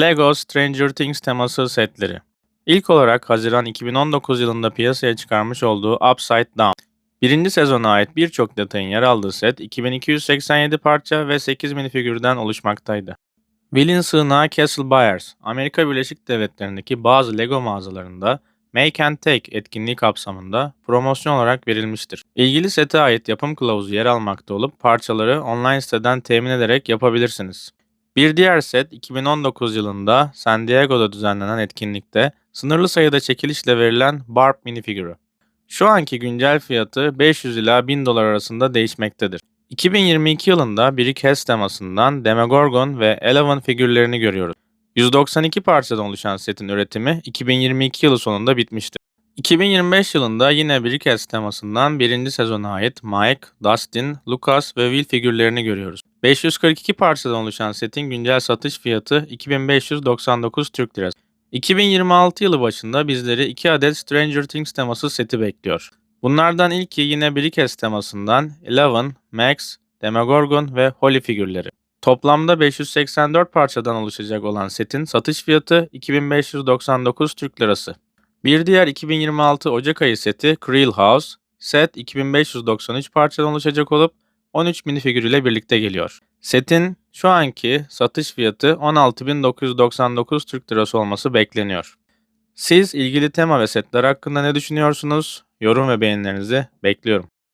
Lego Stranger Things teması setleri. İlk olarak Haziran 2019 yılında piyasaya çıkarmış olduğu Upside Down. Birinci sezona ait birçok detayın yer aldığı set 2287 parça ve 8 minifigürden oluşmaktaydı. Will'in sığınağı Castle Buyers, Amerika Birleşik Devletleri'ndeki bazı Lego mağazalarında Make and Take etkinliği kapsamında promosyon olarak verilmiştir. İlgili sete ait yapım kılavuzu yer almakta olup parçaları online siteden temin ederek yapabilirsiniz. Bir diğer set 2019 yılında San Diego'da düzenlenen etkinlikte sınırlı sayıda çekilişle verilen Barb minifigürü. Şu anki güncel fiyatı 500 ila 1000 dolar arasında değişmektedir. 2022 yılında Brick House temasından Demogorgon ve Eleven figürlerini görüyoruz. 192 parçadan oluşan setin üretimi 2022 yılı sonunda bitmişti. 2025 yılında yine Brick House temasından birinci sezona ait Mike, Dustin, Lucas ve Will figürlerini görüyoruz. 542 parçadan oluşan setin güncel satış fiyatı 2599 Türk Lirası. 2026 yılı başında bizleri 2 adet Stranger Things teması seti bekliyor. Bunlardan ilki yine Brickes temasından Eleven, Max, Demogorgon ve Holly figürleri. Toplamda 584 parçadan oluşacak olan setin satış fiyatı 2599 Türk Lirası. Bir diğer 2026 Ocak ayı seti Creel House. Set 2593 parçadan oluşacak olup 13 minifigür ile birlikte geliyor. Setin şu anki satış fiyatı 16.999 Türk Lirası olması bekleniyor. Siz ilgili tema ve setler hakkında ne düşünüyorsunuz? Yorum ve beğenilerinizi bekliyorum.